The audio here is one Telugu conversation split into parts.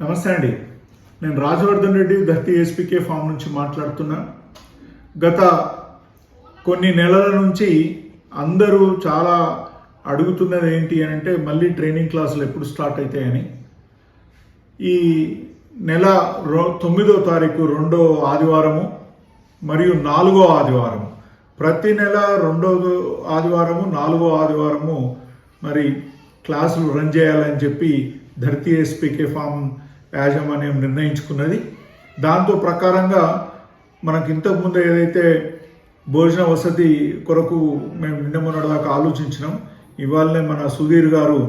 నమస్తే అండి. నేను రాజవర్ధన్ రెడ్డి ధర్తి ఎస్పీకే ఫామ్ నుంచి మాట్లాడుతున్నా. గత కొన్ని నెలల నుంచి అందరూ చాలా అడుగుతున్నది ఏంటి అని అంటే మళ్ళీ ట్రైనింగ్ క్లాసులు ఎప్పుడు స్టార్ట్ అవుతాయని. ఈ నెల రో తొమ్మిదో తారీఖు రెండో ఆదివారము మరియు నాలుగో ఆదివారము. ప్రతి నెల రెండో ఆదివారము నాలుగో ఆదివారము మరి క్లాసులు రన్ చేయాలని చెప్పి ధర్తీ ఎస్పీకే ఫామ్ యాజమాన్యం నిర్ణయించుకున్నది. దాంతో ప్రకారంగా మనకి ఇంతకుముందు ఏదైతే భోజన వసతి కొరకు మేము నిన్న మొన్నటిదాకా ఆలోచించినాం ఇవాళనే మన సుధీర్ గారు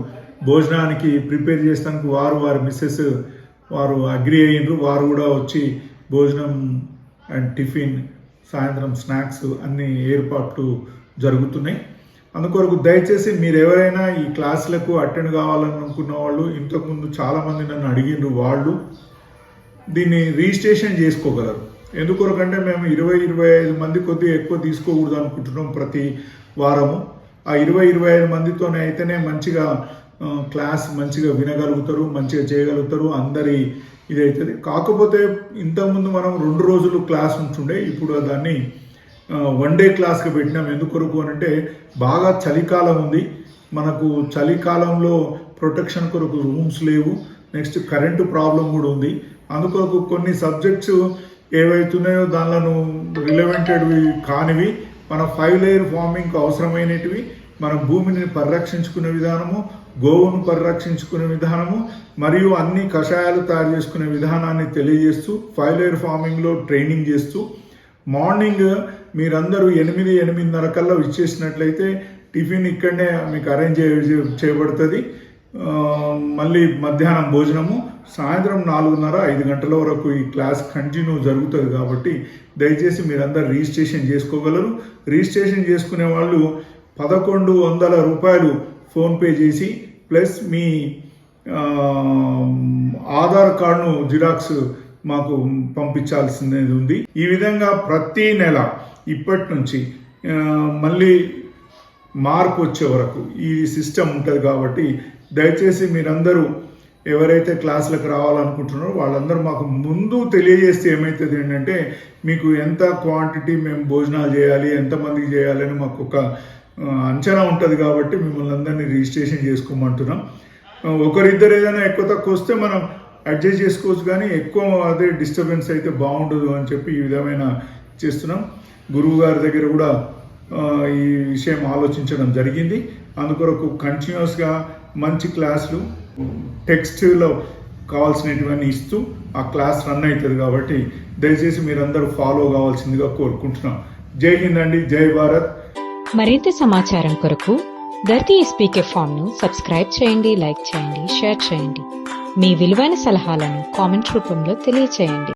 భోజనానికి ప్రిపేర్ చేస్తానికి వారు వారి మిస్సెస్ వారు అగ్రి అయ్యిండ్రు వారు కూడా వచ్చి భోజనం అండ్ టిఫిన్ సాయంత్రం స్నాక్స్ అన్ని ఏర్పాట్లు జరుగుతున్నాయి. అందుకొరకు దయచేసి మీరు ఎవరైనా ఈ క్లాసులకు అటెండ్ కావాలనుకున్న వాళ్ళు ఇంతకుముందు చాలామంది నన్ను అడిగిండ్రు వాళ్ళు దీన్ని రిజిస్ట్రేషన్ చేసుకోగలరు. ఎందుకొరకంటే మేము ఇరవై ఇరవై ఐదు మంది కొద్దిగా ఎక్కువ తీసుకోకూడదు అనుకుంటున్నాం ప్రతి వారము. ఆ ఇరవై ఇరవై ఐదు మందితోనే అయితేనే మంచిగా క్లాస్ మంచిగా వినగలుగుతారు మంచిగా చేయగలుగుతారు అందరి ఇది అవుతుంది కాకపోతే ఇంతకుముందు మనం రెండు రోజులు క్లాస్ ఉంటుండే ఇప్పుడు దాన్ని వన్ డే క్లాస్కి పెట్టినాం. ఎందుకొరకు అని అంటే బాగా చలికాలం ఉంది. మనకు చలికాలంలో ప్రొటెక్షన్ కొరకు రూమ్స్ లేవు. నెక్స్ట్ కరెంటు ప్రాబ్లం కూడా ఉంది. అందుకొరకు కొన్ని సబ్జెక్ట్స్ ఏవైతున్నాయో దానిలను రిలవెంటెడ్వి కానివి మన ఫైవ్ లేయర్ ఫార్మింగ్కి అవసరమైనటివి మన భూమిని పరిరక్షించుకునే విధానము గోవును పరిరక్షించుకునే విధానము మరియు అన్ని కషాయాలు తయారు చేసుకునే విధానాన్ని తెలియజేస్తూ ఫైవ్ లేయర్ ఫార్మింగ్లో ట్రైనింగ్ చేస్తూ మార్నింగ్ మీరందరూ ఎనిమిది ఎనిమిదిన్నర కల్లా ఇచ్చేసినట్లయితే టిఫిన్ ఇక్కడనే మీకు అరేంజ్ చేయబడుతుంది. మళ్ళీ మధ్యాహ్నం భోజనము. సాయంత్రం నాలుగున్నర ఐదు గంటల వరకు ఈ క్లాస్ కంటిన్యూ జరుగుతుంది కాబట్టి దయచేసి మీరందరూ రిజిస్ట్రేషన్ చేసుకోగలరు. రిజిస్ట్రేషన్ చేసుకునే వాళ్ళు పదకొండు వందల రూపాయలు ఫోన్పే చేసి ప్లస్ మీ ఆధార్ కార్డును జిరాక్స్ మాకు పంపించాల్సింది ఉంది. ఈ విధంగా ప్రతి నెల ఇప్పటి నుంచి మళ్ళీ మార్పు వచ్చే వరకు ఈ సిస్టమ్ ఉంటుంది కాబట్టి దయచేసి మీరందరూ ఎవరైతే క్లాసులకు రావాలనుకుంటున్నారో వాళ్ళందరూ మాకు ముందు తెలియజేస్తే ఏమవుతుంది ఏంటంటే మీకు ఎంత క్వాంటిటీ మేము భోజనాలు చేయాలి ఎంతమందికి చేయాలి అని మాకు ఒక అంచనా ఉంటుంది కాబట్టి మిమ్మల్ని అందరినీ రిజిస్ట్రేషన్ చేసుకోమంటున్నాం. ఒకరిద్దరు ఏదైనా ఎక్కువ తక్కువ వస్తే మనం అడ్జస్ట్ చేసుకోవచ్చు కానీ ఎక్కువ అదే డిస్టర్బెన్స్ అయితే బాగుండదు అని చెప్పి ఈ విధమైన చేస్తున్నాం. గురువు గారి దగ్గర కూడా ఈ విషయం ఆలోచించడం జరిగింది. అందుకొరకు కంటిన్యూస్గా మంచి క్లాసులు టెక్స్ట్లో కావాల్సినటువన్నీ ఇస్తూ ఆ క్లాస్ రన్ అవుతుంది కాబట్టి దయచేసి మీరందరూ ఫాలో కావాల్సిందిగా కోరుకుంటున్నాం. జై హింద్ అండి జై భారత్. మరింత సమాచారం కొరకు ధర్తి ఎస్పీకే ఫామ్ను సబ్స్క్రైబ్ చేయండి లైక్ చేయండి షేర్ చేయండి. మీ విలువైన సలహాలను కామెంట్ రూపంలో తెలియచేయండి.